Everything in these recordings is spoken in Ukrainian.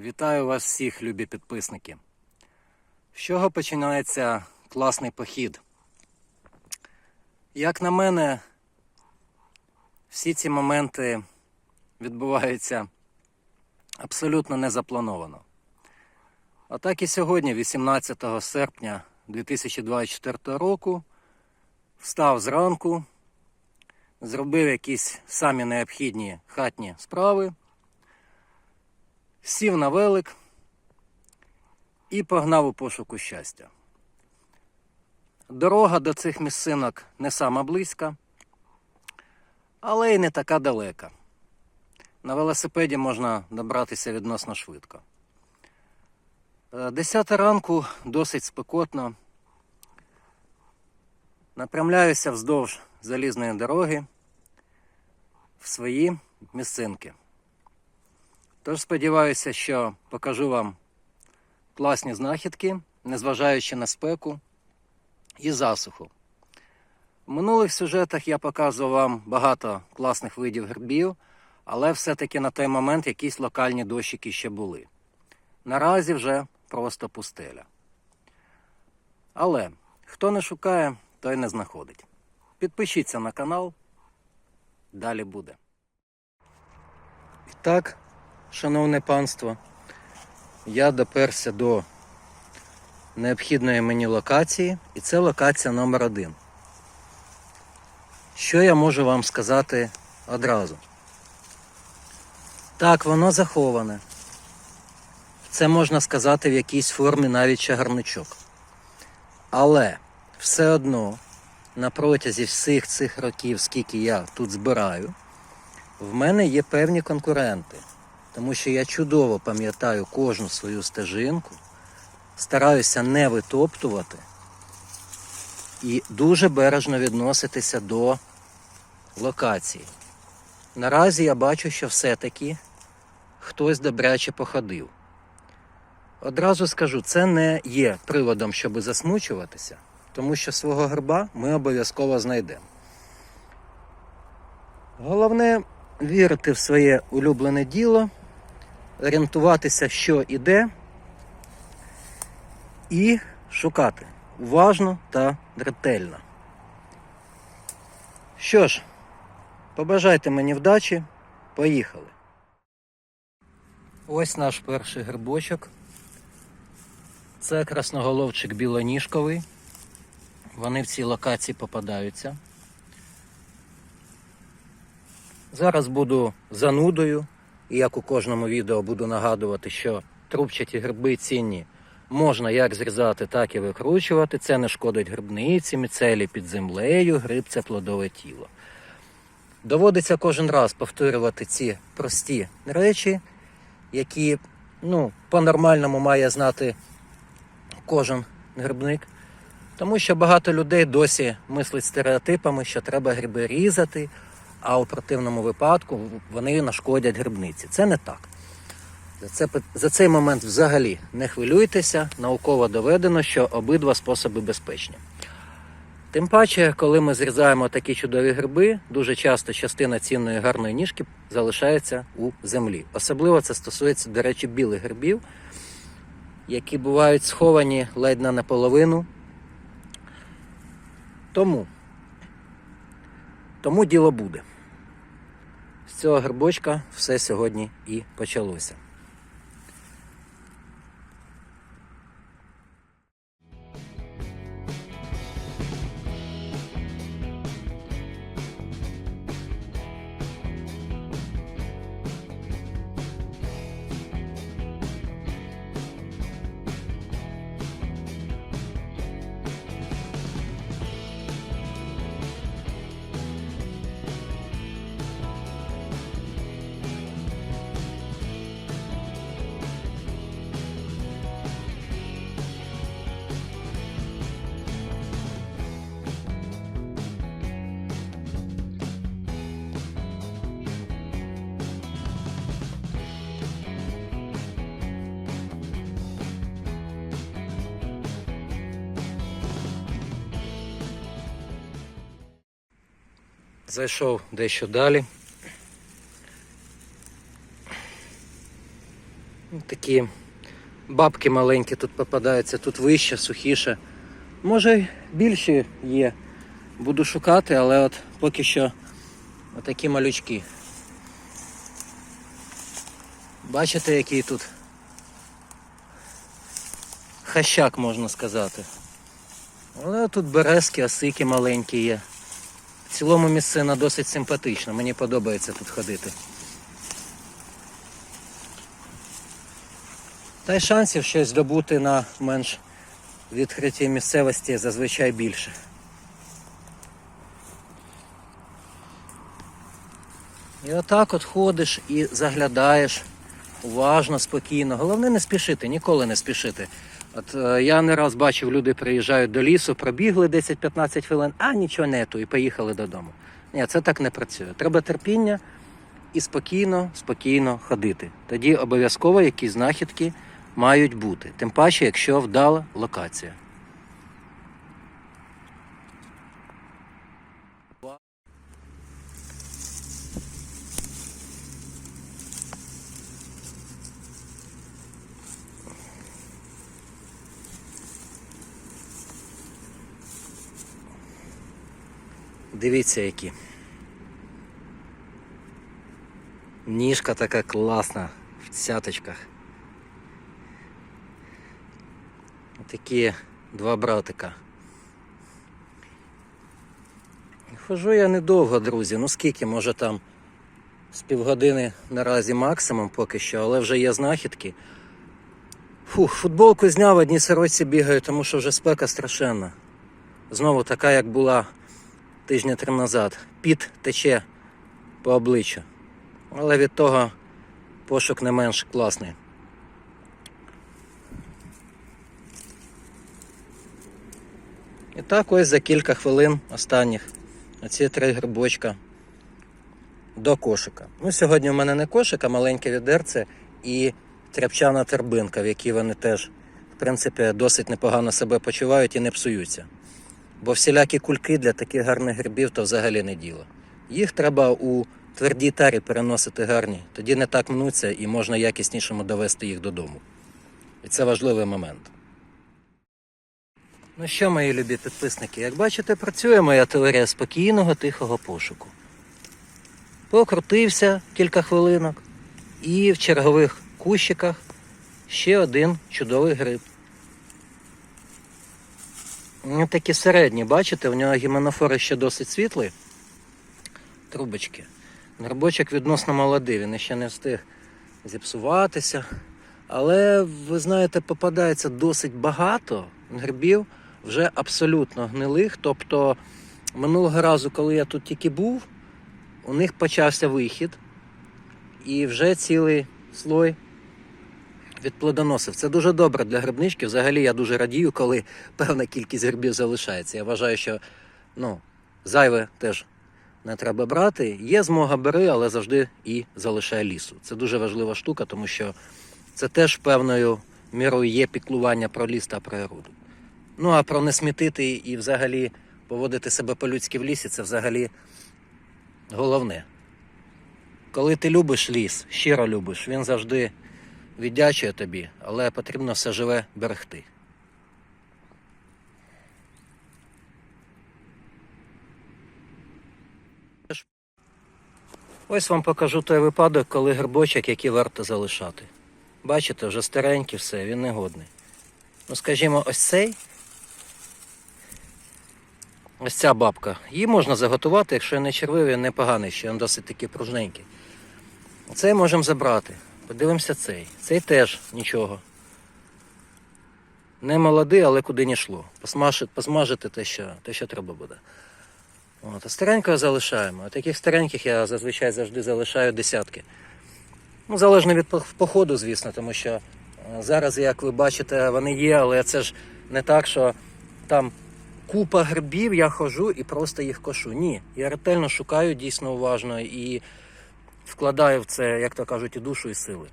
Вітаю вас всіх, любі підписники. З чого починається класний похід? Як на мене, всі ці моменти відбуваються абсолютно незаплановано. Отак і сьогодні, 18 серпня 2024 року, встав зранку, зробив якісь самі необхідні хатні справи, сів на велик і погнав у пошуку щастя. Дорога до цих місцинок не сама близька, але й не така далека. На велосипеді можна добратися відносно швидко. Е, Десята ранку досить спекотно. Напрямляюся вздовж залізної дороги в свої місцинки. Тож сподіваюся, що покажу вам класні знахідки, незважаючи на спеку і засуху. В минулих сюжетах я показував вам багато класних видів грибів, але все-таки на той момент якісь локальні дощики ще були. Наразі вже просто пустеля. Але хто не шукає, той не знаходить. Підпишіться на канал, далі буде. І так, шановне панство, я доперся до необхідної мені локації, і це локація номер один. Що я можу вам сказати одразу? Так, воно заховане. Це можна сказати в якійсь формі навіть чагарничок. Але все одно на протязі всіх цих років, скільки я тут збираю, в мене є певні конкуренти. Тому що я чудово пам'ятаю кожну свою стежинку, стараюся не витоптувати і дуже бережно відноситися до локації. Наразі я бачу, що все-таки хтось добряче походив. Одразу скажу, це не є приводом, щоб засмучуватися, тому що свого гриба ми обов'язково знайдемо. Головне вірити в своє улюблене діло, орієнтуватися, що іде, і шукати уважно та ретельно. Що ж, побажайте мені вдачі, поїхали. Ось наш перший грибочок. Це красноголовчик білоніжковий. Вони в цій локації попадаються. Зараз буду занудою, і як у кожному відео буду нагадувати, що трубчаті гриби цінні можна як зрізати, так і викручувати. Це не шкодить грибниці, міцелі під землею, гриб це плодове тіло. Доводиться кожен раз повторювати ці прості речі, які ну, по-нормальному має знати кожен грибник. Тому що багато людей досі мислить стереотипами, що треба гриби різати, а у противному випадку вони нашкодять грибниці. Це не так. За, це, за цей момент взагалі не хвилюйтеся, науково доведено, що обидва способи безпечні. Тим паче, коли ми зрізаємо такі чудові гриби, дуже часто частина цінної гарної ніжки залишається у землі. Особливо це стосується, до речі, білих грибів, які бувають сховані ледь на наполовину. Тому, тому діло буде. З цього грибочка все сьогодні і почалося. Зайшов дещо далі. такі бабки маленькі тут попадаються, тут вище, сухіше. Може більші є. Буду шукати, але от поки що отакі малючки. Бачите, який тут хащак, можна сказати. Але тут березки, осики маленькі є. В цілому місцина досить симпатична, мені подобається тут ходити. Та й шансів щось здобути на менш відкритій місцевості зазвичай більше. І отак от ходиш і заглядаєш уважно, спокійно. Головне не спішити, ніколи не спішити. От е, я не раз бачив, люди приїжджають до лісу, пробігли 10-15 хвилин, а нічого нету, і поїхали додому. Ні, це так не працює. Треба терпіння і спокійно, спокійно ходити. Тоді обов'язково якісь знахідки мають бути. Тим паче, якщо вдала локація. Дивіться, які. Ніжка така класна в цяточках. Такі два братика. Хожу я недовго, друзі. Ну скільки, може там з півгодини наразі максимум поки що, але вже є знахідки. Фух, футболку зняв, одні сорочці бігаю, тому що вже спека страшенна. Знову така, як була тижня три назад. Піт тече по обличчю. Але від того пошук не менш класний. І так ось за кілька хвилин останніх оці три грибочка до кошика. Ну, сьогодні в мене не кошик, а маленьке відерце і тряпчана торбинка, в якій вони теж, в принципі, досить непогано себе почувають і не псуються. Бо всілякі кульки для таких гарних грибів то взагалі не діло. Їх треба у твердій тарі переносити гарні, тоді не так мнуться і можна якіснішому довести їх додому. І це важливий момент. Ну що, мої любі підписники, як бачите, працює моя теорія спокійного, тихого пошуку. Покрутився кілька хвилинок, і в чергових кущиках ще один чудовий гриб. Ну, такі середні, бачите, в нього гіменофори ще досить світлі. Трубочки. Грибочок відносно молодий, він ще не встиг зіпсуватися. Але, ви знаєте, попадається досить багато грибів, вже абсолютно гнилих. Тобто минулого разу, коли я тут тільки був, у них почався вихід, і вже цілий слой від плодоносив. Це дуже добре для грибнички. Взагалі я дуже радію, коли певна кількість грибів залишається. Я вважаю, що ну, зайве теж не треба брати. Є змога бери, але завжди і залишай лісу. Це дуже важлива штука, тому що це теж певною мірою є піклування про ліс та природу. Ну а про не смітити і взагалі поводити себе по-людськи в лісі це взагалі головне. Коли ти любиш ліс, щиро любиш, він завжди віддячує тобі, але потрібно все живе берегти. Ось вам покажу той випадок, коли грибочок, який варто залишати. Бачите, вже старенький все, він негодний. Ну, скажімо, ось цей. Ось ця бабка. Її можна заготувати, якщо не червивий, не поганий, ще він досить таки пружненький. Цей можемо забрати. Подивимося цей. Цей теж нічого. Не молодий, але куди не йшло. Посмажити, посмажити те, що, те, що треба буде. От, а старенького залишаємо. А таких стареньких я зазвичай завжди залишаю десятки. Ну, залежно від походу, звісно, тому що е, зараз, як ви бачите, вони є, але це ж не так, що там купа грибів, я ходжу і просто їх кошу. Ні, я ретельно шукаю дійсно уважно і вкладаю в це, як то кажуть, і душу, і сили.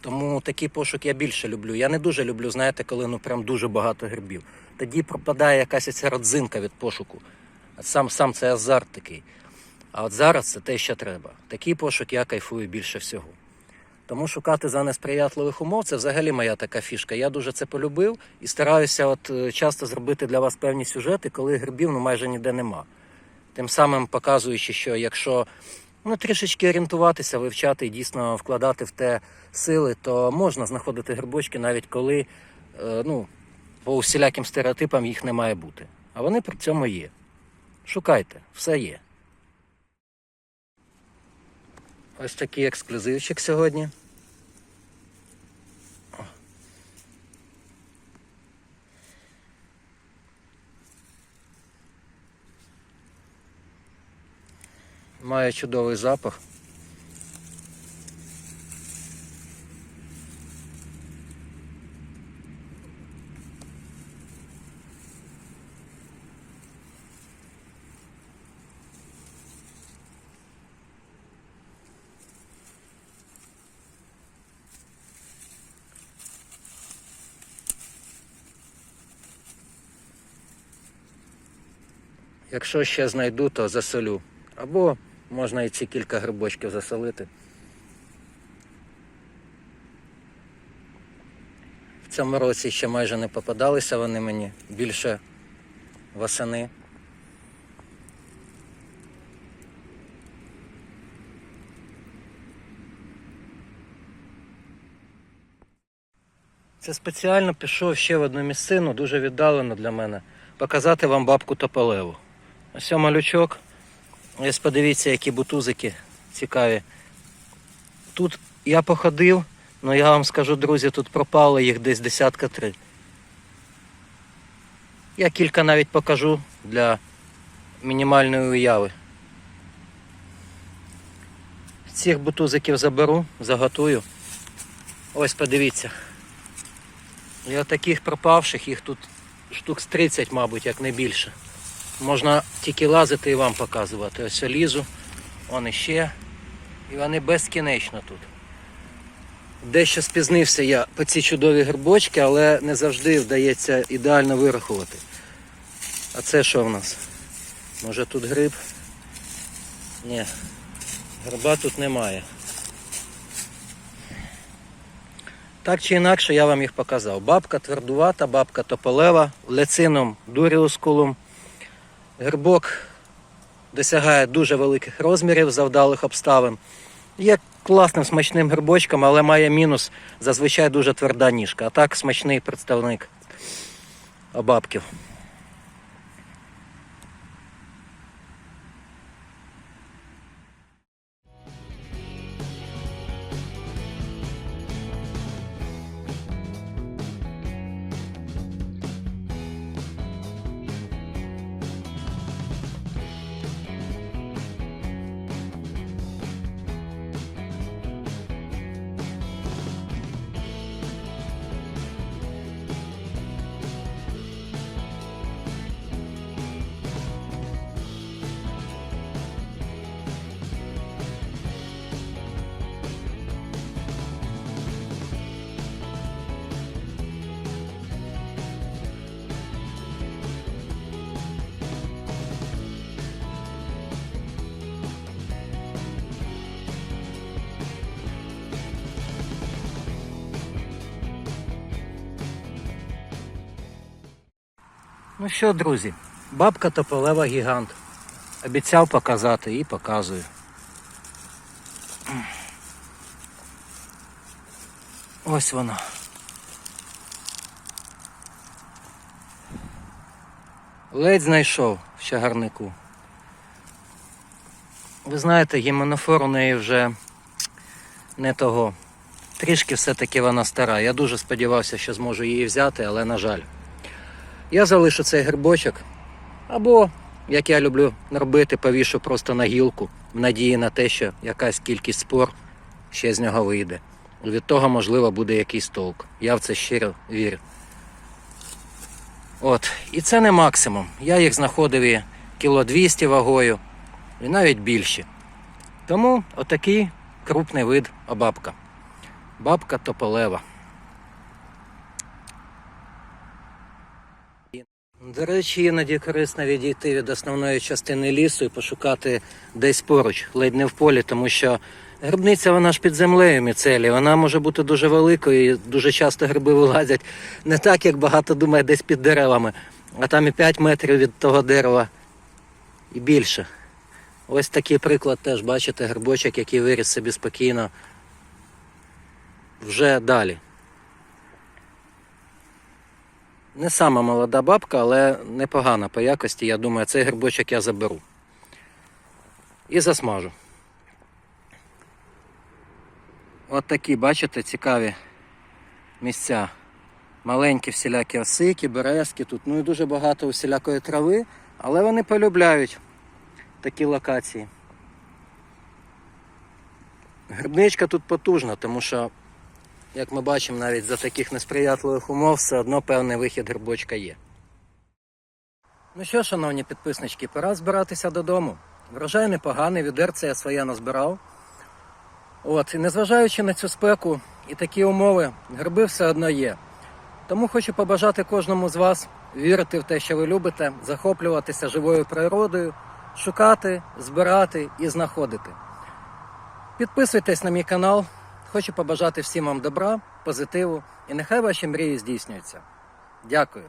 Тому такий пошук я більше люблю. Я не дуже люблю, знаєте, коли ну прям дуже багато грибів. Тоді пропадає якась ця родзинка від пошуку. Сам сам це азарт такий. А от зараз це те, що треба. Такий пошук я кайфую більше всього. Тому шукати за несприятливих умов це взагалі моя така фішка. Я дуже це полюбив і стараюся от е, часто зробити для вас певні сюжети, коли грибів ну, майже ніде нема. Тим самим показуючи, що якщо ну, трішечки орієнтуватися, вивчати і дійсно вкладати в те сили, то можна знаходити грибочки навіть коли е, ну, по усіляким стереотипам їх не має бути. А вони при цьому є. Шукайте, все є. Ось такий ексклюзивчик сьогодні. Має чудовий запах. Якщо ще знайду, то засолю. Або можна і ці кілька грибочків засолити. В цьому році ще майже не попадалися вони мені, більше восени. Це спеціально пішов ще в одну місцину, дуже віддалено для мене, показати вам бабку Тополеву. Ось малючок. Ось подивіться, які бутузики цікаві. Тут я походив, але я вам скажу, друзі, тут пропало їх десь десятка три. Я кілька навіть покажу для мінімальної уяви. Цих бутузиків заберу, заготую. Ось подивіться. І от таких пропавших, їх тут штук з 30, мабуть, як не більше. Можна тільки лазити і вам показувати. Ось лізу, он іще. І вони безкінечно тут. Дещо спізнився я по ці чудові грибочки, але не завжди вдається ідеально вирахувати. А це що в нас? Може тут гриб? Ні, гриба тут немає. Так чи інакше я вам їх показав. Бабка твердувата, бабка тополева, лецином дуріускулум. Грибок досягає дуже великих розмірів завдалих обставин. Є класним смачним грибочком, але має мінус зазвичай дуже тверда ніжка. А так смачний представник бабків. Ну що, друзі, бабка тополева гігант. Обіцяв показати і показую. Ось вона. Ледь знайшов в чагарнику. Ви знаєте, гіменофор у неї вже не того. Трішки все-таки вона стара. Я дуже сподівався, що зможу її взяти, але на жаль. Я залишу цей грибочок. Або, як я люблю робити, повішу просто на гілку, в надії на те, що якась кількість спор ще з нього вийде. Від того, можливо, буде якийсь толк. Я в це щиро вірю. От. І це не максимум. Я їх знаходив і кіло 200 вагою, і навіть більші. Тому отакий крупний вид обабка. Бабка тополева. До речі, іноді корисно відійти від основної частини лісу і пошукати десь поруч, ледь не в полі, тому що Грибниця вона ж під землею міцелі, вона може бути дуже великою і дуже часто гриби вилазять не так, як багато думає, десь під деревами, а там і 5 метрів від того дерева і більше. Ось такий приклад теж, бачите, грибочок, який виріс собі спокійно. Вже далі. Не сама молода бабка, але непогана по якості. Я думаю, цей грибочок я заберу. І засмажу. От такі, бачите, цікаві місця. Маленькі всілякі осики, березки тут. Ну і дуже багато усілякої трави, але вони полюбляють такі локації. Грибничка тут потужна, тому що, як ми бачимо, навіть за таких несприятливих умов все одно певний вихід грибочка є. Ну що, шановні підписнички, пора збиратися додому. Врожай непоганий, відерце я своє назбирав. От, і незважаючи на цю спеку і такі умови, гриби все одно є. Тому хочу побажати кожному з вас вірити в те, що ви любите, захоплюватися живою природою, шукати, збирати і знаходити. Підписуйтесь на мій канал. Хочу побажати всім вам добра, позитиву і нехай ваші мрії здійснюються. Дякую.